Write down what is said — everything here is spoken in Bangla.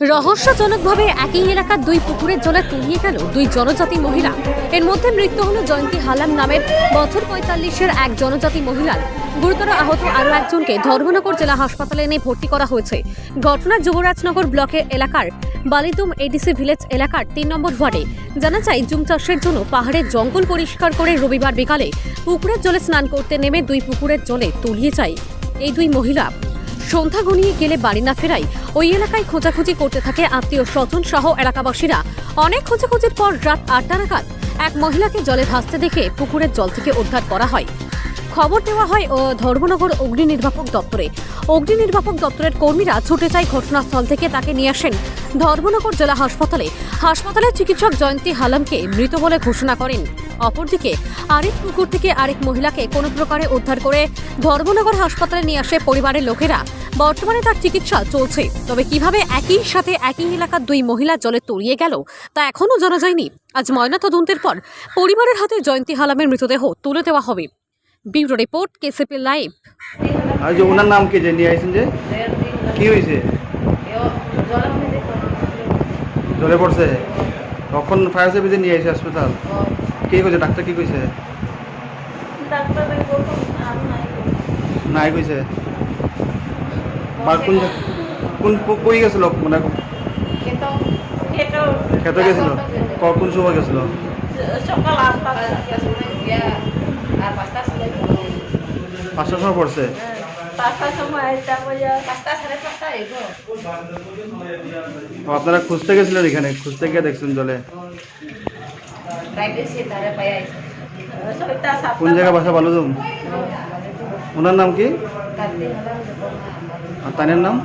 রহস্যজনকভাবে একই এলাকার দুই পুকুরের জলে তলিয়ে গেল দুই জনজাতি মহিলা। এর মধ্যে মৃত্যু হল জয়ন্তী হালাম নামের বছর পঁয়তাল্লিশের এক জনজাতি মহিলার। গুরুতর আহত আরও একজনকে ধর্মনগর জেলা হাসপাতালে এনে ভর্তি করা হয়েছে। ঘটনা যুবরাজনগর ব্লকের এলাকার বালিতুম এডিসি ভিলেজ এলাকার তিন নম্বর ওয়ার্ডে। জানা যায়, জুম চাষের জন্য পাহাড়ের জঙ্গল পরিষ্কার করে রবিবার বিকালে পুকুরের জলে স্নান করতে নেমে দুই পুকুরের জলে তলিয়ে যায়। এই দুই মহিলা সন্ধ্যা ঘনিয়ে গেলে বাড়ি না ফেরাই ওই এলাকায় খোঁজাখুঁজি করতে থাকে আত্মীয় স্বজন সহ এলাকাবাসীরা। অনেক খোঁজাখুঁজির পর রাত আটটা নাগাদ এক মহিলাকে জলে ভাসতে দেখে পুকুরের জল থেকে উদ্ধার করা হয়। খবর দেওয়া হয়, ও ধর্মনগর অগ্নি নির্বাপক দপ্তরে। অগ্নি নির্বাপক দপ্তরের কর্মীরা ছুটে যায় ঘটনাস্থল থেকে তাকে নিয়ে আসেন ধর্মনগর জেলা হাসপাতালে। হাসপাতালের চিকিৎসক জয়ন্তী হালামকে মৃত বলে ঘোষণা করেন। অপরদিকে আরেক পুকুর থেকে আরেক মহিলাকে কোনো প্রকারে উদ্ধার করে ধর্মনগর হাসপাতালে নিয়ে আসে পরিবারের লোকেরা। বর্তমানে তার চিকিৎসা চলছে। তবে কীভাবে একই সাথে একই এলাকার দুই মহিলা জলে তলিয়ে গেল তা এখনও জানা যায়নি। আজ ময়নাতদন্তের পর পরিবারের হাতে জয়ন্তী হালামের মৃতদেহ তুলে দেওয়া হবে। Bureau report KCP live. আর যে ওনার নাম কি যে নিয়ে আইছেন যে? কি হয়েছে জলে পড়ছে। কখন ফায়ার সার্ভিসে নিয়ে আইছে হাসপাতাল কি কইছে? ডাক্তার কি কইছে? নাই কইছে। কোন কোন কই গেছিল? মানে খেতে গেছিল? ক- কোন সময় গেছিল? পাঁচটার সময় পড়ছে? আপনারা খুঁজতে গেছিলেন এখানে? খুঁজতে গিয়ে দেখছেন জলে। কোন জায়গা বাসা ভালো তুমি ওনার নাম কি? আর তানের নাম?